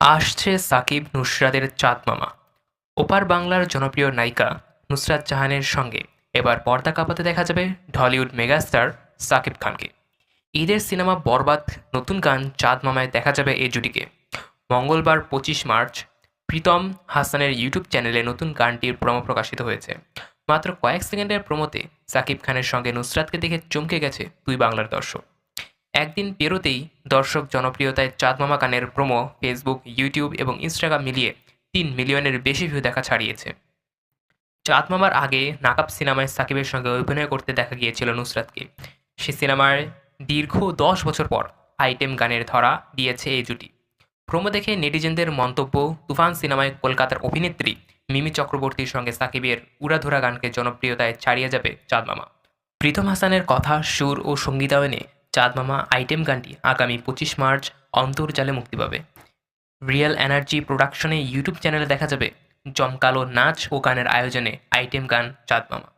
আসছে সাকিব নুসরাতের চাঁদ মামা ওপার বাংলার জনপ্রিয় নায়িকা নুসরাত জাহানের সঙ্গে এবার পর্দা কাঁপাতে দেখা যাবে ঢলিউড মেগাস্টার সাকিব খানকে। ঈদের সিনেমা বরবাদ নতুন গান চাঁদ মামায় দেখা যাবে এই জুটিকে। মঙ্গলবার পঁচিশ মার্চ প্রীতম হাসানের ইউটিউব চ্যানেলে নতুন গানটির প্রমো প্রকাশিত হয়েছে। মাত্র কয়েক সেকেন্ডের প্রমোতে সাকিব খানের সঙ্গে নুসরাতকে দেখে চমকে গেছে দুই বাংলার দর্শক। একদিন পেরোতেই দর্শক জনপ্রিয়তায় চাঁদ মামা গানের প্রোমো ফেসবুক ইউটিউব এবং ইনস্টাগ্রাম মিলিয়ে তিন মিলিয়নের বেশি ভিউ দেখা ছাড়িয়েছে। চাঁদ মামার আগে নাকাব সিনেমায় সাকিবের সঙ্গে অভিনয় করতে দেখা গিয়েছিল নুসরাতকে। সে সিনেমায় দীর্ঘ দশ বছর পর আইটেম গানের ধরা দিয়েছে এই জুটি। প্রোমো দেখে নেটিজেনদের মন্তব্য, তুফান সিনেমায় কলকাতার অভিনেত্রী মিমি চক্রবর্তীর সঙ্গে সাকিবের উড়াধুরা গানকে জনপ্রিয়তায় ছাড়িয়ে যাবে চাঁদ মামা। প্রীতম হাসানের কথা, সুর ও সঙ্গীতায়নে চাঁদ মামা আইটেম গানটি আগামী পঁচিশ মার্চ অন্তর্জালে মুক্তি পাবে। রিয়েল এনার্জি প্রোডাকশনে ইউটিউব চ্যানেলে দেখা যাবে জমকালো নাচ ও গানের আয়োজনে আইটেম গান চাঁদ মামা।